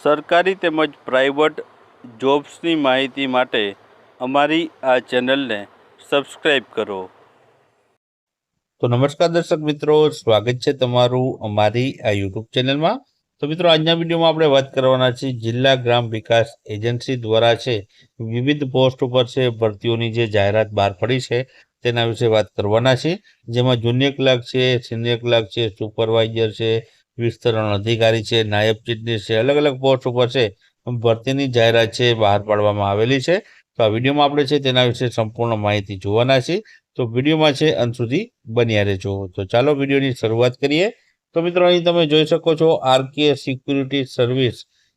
સરકારી તેમજ પ્રાઇવેટ જોબ્સની માહિતી માટે અમારી આ ચેનલને સબસ્ક્રાઈબ કરો. તો નમસ્કાર દર્શક મિત્રો, સ્વાગત છે તમારું અમારી આ યુટ્યુબ ચેનલમાં. તો મિત્રો, આજના વિડીયોમાં આપણે વાત કરવાના છીએ જિલ્લા ગ્રામ વિકાસ એજન્સી દ્વારા છે વિવિધ પોસ્ટ ઉપર છે ભરતીઓની જે જાહેરાત બહાર પડી છે તેના વિશે વાત કરવાના છે જેમાં જુનિયર ક્લાર્ક છે, સિનિયર ક્લાર્ક છે, સુપરવાઇઝર છે વિસ્તરણ અધિકારી છે, નાયબ ચીટનીસ છે અલગ અલગ પોસ્ટ ઉપર છે. ભરતીની જાહેરાત છે, બહાર પાડવામાં આવેલી છે. તો આ વિડીયોમાં આપણે છે તેના વિશે સંપૂર્ણ માહિતી જોવાના છે તો વિડીયોમાં છે અંત સુધી બન્યા રહેજો. તો ચાલો વિડીયોની શરૂઆત કરીએ. તો મિત્રો, અહીં તમે જોઈ શકો છો આરકે સિક્યુરિટી સર્વિસ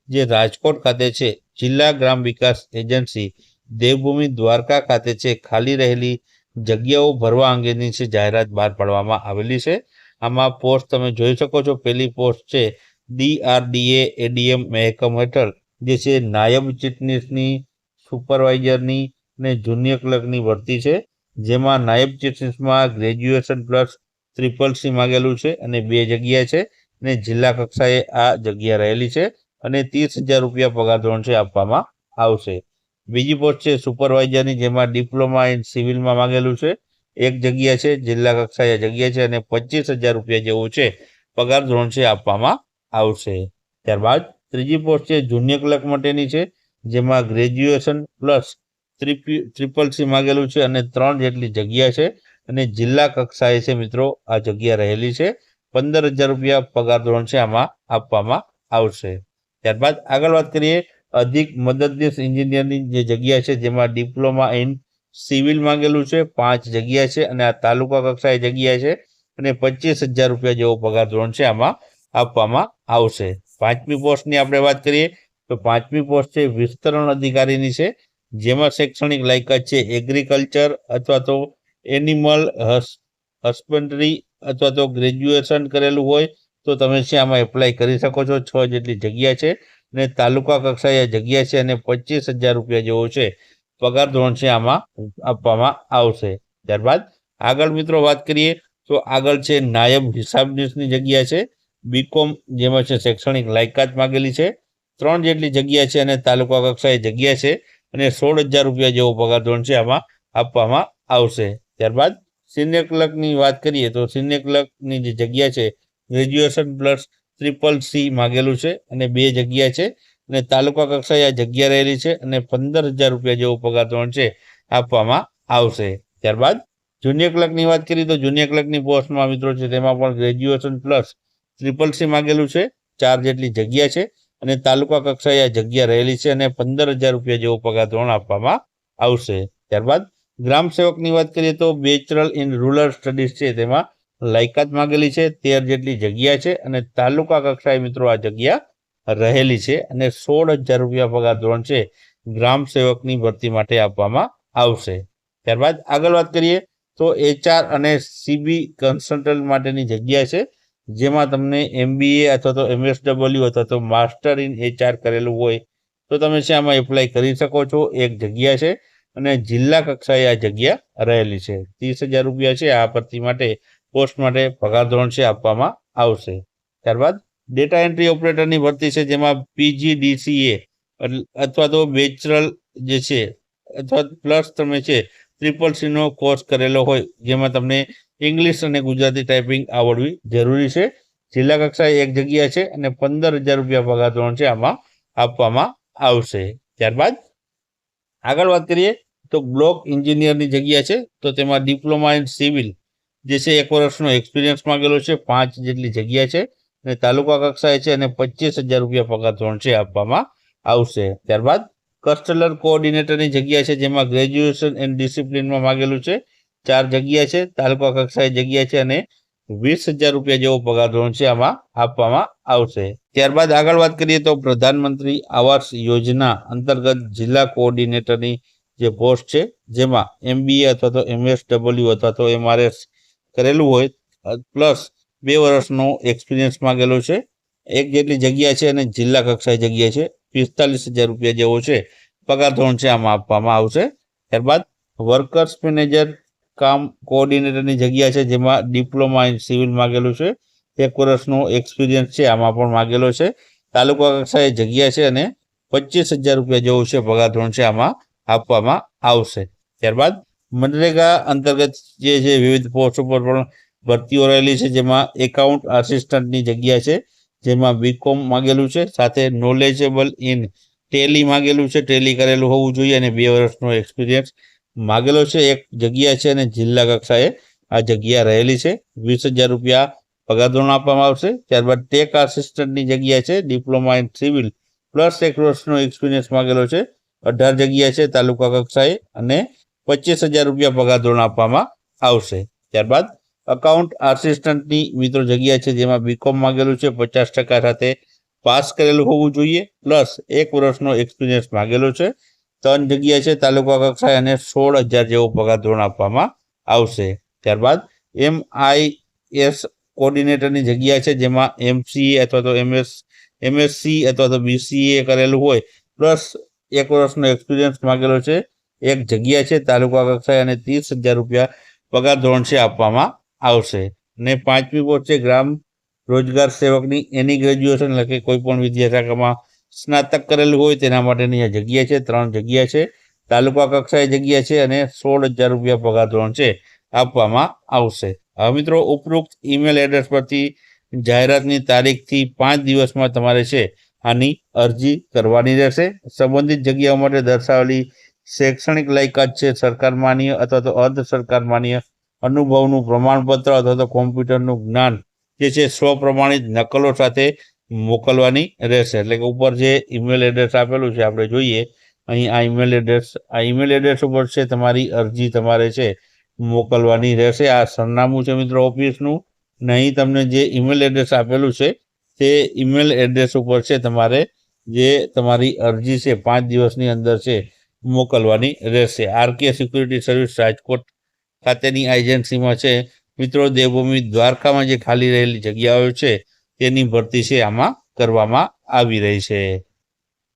જે રાજકોટ ખાતે છે, જિલ્લા ગ્રામ વિકાસ એજન્સી, દેવભૂમિ દ્વારકા ખાતે છે, ખાલી રહેલી જગ્યાઓ ભરવા અંગેની છે, જાહેરાત બહાર પાડવામાં આવેલી છે. આમાં પોસ્ટ તમે જોઈ શકો છો. પહેલી પોસ્ટ છે ડીઆરડીએ એડીએમ મહેકમ હેઠળ, જે છે નાયબ ચીટનીસની સુપરવાઇઝરની અને જુનિયર ક્લર્કની ભરતી છે. જેમાં નાયબ ચીટનીસમાં ગ્રેજ્યુએશન પ્લસ ટ્રિપલ સી માગેલું છે અને બે જગ્યા છે અને જિલ્લા કક્ષાએ આ જગ્યા રહેલી છે અને ત્રીસ હજાર રૂપિયા પગાર ધોરણ છે આપવામાં આવશે. બીજી પોસ્ટ છે સુપરવાઇઝરની જેમાં ડિપ્લોમા ઇન સિવિલમાં માગેલું છે. એક જગ્યા છે, જિલ્લા કક્ષાએ જગ્યા છે અને પચીસ હજાર રૂપિયા જેવું છે. પગાર ધોરણ છે આપવામાં આવશે. ત્યારબાદ ત્રીજી પોસ્ટ છે જુનિયર ક્લર્ક માટેની છે, જેમાં ગ્રેજ્યુએશન પ્લસ ટ્રિપલ સી માગેલું છે અને ત્રણ જેટલી જગ્યા છે અને જિલ્લા કક્ષાએ છે મિત્રો, આ જગ્યા રહેલી છે. પંદર હજાર રૂપિયા પગાર ધોરણ છે આમાં આપવામાં આવશે. ત્યારબાદ આગળ વાત કરીએ, અધિક મદદનીશ એન્જિનિયરની જે જગ્યા છે, જેમાં ડિપ્લોમા ઇન સિવિલ માંગેલું છે, પાંચ જગ્યા છે અને આ તાલુકા કક્ષાએ જગ્યા છે અને પચીસ હજાર રૂપિયા જેવો પગાર ધોરણ છે આમાં આપવામાં આવશે. પાંચમી પોસ્ટની આપણે વાત કરીએ તો પાંચમી પોસ્ટ છે, વિસ્તરણ અધિકારીની છે, જેમાં શૈક્ષણિક લાયકાત છે, એગ્રીકલ્ચર અથવા તો એનિમલ હસબન્ડરી અથવા તો ગ્રેજ્યુએશન કરેલું હોય તો તમે છે આમાં એપ્લાય કરી શકો છો, છ જેટલી જગ્યા છે અને તાલુકા કક્ષાએ જગ્યા છે અને પચીસ હજાર રૂપિયા જેવો છે. પગાર ધોરણ છે આમાં આપવામાં આવશે. ત્યારબાદ આગળ મિત્રો વાત કરીએ તો આગળ છે નાયબ હિસાબનીશની જગ્યા છે. બીકોમ જેમાં છે શૈક્ષણિક લાયકાત માગેલી છે. ત્રણ જેટલી જગ્યા છે અને તાલુકા કક્ષાએ જગ્યા છે અને સોળ હજાર રૂપિયા જેવો પગાર ધોરણ છે આમાં આપવામાં આવશે. ત્યારબાદ સિનિયર ક્લર્કની વાત કરીએ તો સિનિયર ક્લર્કની જે જગ્યા છે ગ્રેજ્યુએશન પ્લસ ટ્રિપલ સી માગેલું છે અને બે જગ્યા છે. અને તાલુકા કક્ષાએ આ જગ્યા રહેલી છે અને પંદર હજાર રૂપિયા જેવો પગાર ધોરણ છે, આપવામાં આવશે. ત્યારબાદ જુનિયર ક્લર્કની વાત કરીએ તો જુનિયર ક્લર્કની પોસ્ટમાં મિત્રો છે, તેમાં પણ ગ્રેજ્યુએશન પ્લસ ટ્રિપલ સી માગેલું છે, ચાર જેટલી જગ્યા છે અને તાલુકા કક્ષાએ આ જગ્યા રહેલી છે અને પંદર હજાર રૂપિયા જેવો પગાર ધોરણ આપવામાં આવશે. ત્યારબાદ ગ્રામ સેવકની વાત કરીએ તો બેચરલ ઇન રૂરલ સ્ટડીઝ છે, તેમાં લાયકાત માગેલી છે, તેર જેટલી જગ્યા છે અને તાલુકા કક્ષાએ મિત્રો આ જગ્યા રહેલી છે અને સોળ હજાર રૂપિયા પગાર ધોરણ છે ગ્રામ સેવકની ભરતી માટે આપવામાં આવશે. ત્યારબાદ આગળ વાત કરીએ તો એચઆર અને સીબી કન્સલ્ટન્ટ માટેની જગ્યા છે, જેમાં તમને એમબીએ અથવા તો એમએસડબલ્યુ અથવા તો માસ્ટર ઇન એચઆર કરેલું હોય તો તમે છે આમાં એપ્લાય કરી શકો છો. એક જગ્યા છે અને જિલ્લા કક્ષાએ આ જગ્યા રહેલી છે. ત્રીસ હજાર રૂપિયા છે આ ભરતી માટે, પોસ્ટ માટે પગાર ધોરણ છે આપવામાં આવશે. ત્યારબાદ ડેટા એન્ટ્રી ઓપરેટરની ભરતી છે, જેમાં પીજીડીસીએ અથવા તો બેચરલ જે છે, અથવા પ્લસ તમે છે ટ્રિપલ સીનો કોર્સ કરેલો હોય, જેમાં તમને ઇંગ્લિશ અને ગુજરાતી ટાઈપિંગ આવડવી જરૂરી છે. જિલ્લા કક્ષાએ એક જગ્યા છે અને પંદર હજાર રૂપિયા પગાર ધોરણ છે આમાં આપવામાં આવશે. ત્યારબાદ આગળ વાત કરીએ તો બ્લોક એન્જિનિયરની જગ્યા છે, તો તેમાં ડિપ્લોમા ઇન સિવિલ જે છે, એક વર્ષનો એક્સપિરિયન્સ માંગેલો છે, પાંચ જેટલી જગ્યા છે. અને તાલુકા કક્ષાએ છે અને પચીસ હજાર રૂપિયા પગાર ધોરણ છે આપવામાં આવશે. ત્યારબાદ કસ્ટલર કોઓર્ડિનેટરની જગ્યા છે, જેમાં ગ્રેજ્યુએશન એન્ડ ડિસિપ્લિનમાં માગેલું છે. ચાર જગ્યા છે, તાલુકા કક્ષાએ જગ્યા છે અને વીસ હજાર રૂપિયા જેવો પગાર ધોરણ છે આમાં આપવામાં આવશે. ત્યારબાદ આગળ વાત કરીએ તો પ્રધાનમંત્રી આવાસ યોજના અંતર્ગત જિલ્લા કોઓર્ડિનેટરની જે પોસ્ટ છે, જેમાં એમબીએ અથવા તો એમએસડબલ્યુ અથવા તો એમઆરએસ કરેલું હોય પ્લસ બે વર્ષનો એક્સપિરિયન્સ માંગેલો છે. એક જેટલી જગ્યા છે અને જિલ્લા કક્ષાએ જગ્યા છે. પિસ્તાલીસ હજાર રૂપિયા જેવો છે. પગાર ધોરણ છે, આમાં આપવામાં આવશે. ત્યારબાદ વર્કર્સ મેનેજર કામ કોઓર્ડિનેટરની જગ્યા છે, જેમાં ડિપ્લોમા ઇન સિવિલ માગેલું છે. એક વર્ષનો એક્સપિરિયન્સ છે, આમાં પણ માગેલો છે. તાલુકા કક્ષાએ જગ્યા છે અને પચીસ હજાર રૂપિયા જેવું છે પગાર ધોરણ છે, આમાં આપવામાં આવશે. ત્યારબાદ મનરેગા અંતર્ગત જે છે વિવિધ પોસ્ટ ઉપર પણ ભરતીઓ રહેલી છે, જેમાં એકાઉન્ટ આસિસ્ટન્ટની જગ્યા છે, જેમાં બીકોમ માગેલું છે, સાથે નોલેજેબલ ઇન ટેલી માગેલું છે ટેલી કરેલું હોવું જોઈએ અને બે વર્ષનો એક્સપિરિયન્સ માગેલો છે, એક જગ્યા છે અને જિલ્લા કક્ષાએ આ જગ્યા રહેલી છે. વીસ હજાર રૂપિયા પગાર ધોરણ આપવામાં આવશે. ત્યારબાદ ટેક આસિસ્ટન્ટની જગ્યા છે ડિપ્લોમા ઇન સિવિલ પ્લસ એક વર્ષનો એક્સપિરિયન્સ માંગેલો છે. અઢાર જગ્યા છે, તાલુકા કક્ષાએ અને પચીસ હજાર રૂપિયા પગાર ધોરણ આપવામાં આવશે. ત્યારબાદ અકાઉન્ટ આસિસ્ટન્ટની મિત્રો જગ્યા છે જેમાં બીકોમ માંગેલું છે, પચાસ ટકા સાથે પાસ કરેલું હોવું જોઈએ, પ્લસ એક વર્ષનો એક્સપિરિયન્સ માંગેલો છે. ત્રણ જગ્યા છે, તાલુકા કક્ષાએ અને સોળ હજાર જેવો પગાર ધોરણ આપવામાં આવશે. ત્યારબાદ એમ આઈ એસ કોર્ડિનેટરની જગ્યા છે, જેમાં એમસીએ અથવા તો એમએસ એમએસસી અથવા તો બીસીએ કરેલું હોય, પ્લસ એક વર્ષનો એક્સપિરિયન્સ માંગેલો છે. એક જગ્યા છે, તાલુકા કક્ષાએ અને ત્રીસ હજાર રૂપિયા પગાર ધોરણ છે આપવામાં આવશે. ને પાંચમી પોસ્ટ છે ગ્રામ રોજગાર સેવકની. એની ગ્રેજ્યુએશન એટલે કે કોઈ પણ વિદ્યાશાખામાં સ્નાતક કરેલું હોય તેના માટેની આ જગ્યા છે. ત્રણ જગ્યા છે. તાલુકા કક્ષાએ જગ્યા છે અને સોળ હજાર રૂપિયા પગાર ધોરણ છે. આપવામાં આવશે. હવે મિત્રો, ઉપરોક્ત ઈમેલ એડ્રેસ પરથી જાહેરાતની તારીખથી પાંચ દિવસમાં તમારે છે આની અરજી કરવાની રહેશે. સંબંધિત જગ્યાઓ માટે દર્શાવેલી શૈક્ષણિક લાયકાત છે સરકાર માન્ય અથવા તો અર્ધ સરકાર માન્ય અનુભવનું પ્રમાણપત્ર અથવા તો કોમ્પ્યુટરનું જ્ઞાન જે છે સ્વપ્રમાણિત નકલો સાથે મોકલવાની રહેશે. એટલે કે ઉપર જે ઈમેલ એડ્રેસ આપેલું છે, આપણે જોઈએ, અહીં આ ઈમેલ એડ્રેસ આ ઈમેલ એડ્રેસ ઉપર છે તમારી અરજી તમારે છે મોકલવાની રહેશે. આ સરનામું છે મિત્રો ઓફિસનું. નહીં તમને જે ઈમેલ એડ્રેસ આપેલું છે, તે ઈમેલ એડ્રેસ ઉપર છે તમારે જે તમારી અરજી છે પાંચ દિવસની અંદર છે મોકલવાની રહેશે. આરકે સિક્યુરિટી સર્વિસ રાજકોટ ખાતેની એજન્સીમાં છે. મિત્રો, દેવભૂમિ દ્વારકામાં જે ખાલી રહેલી જગ્યાઓ છે, તેની ભરતી છે આમાં કરવામાં આવી રહી છે.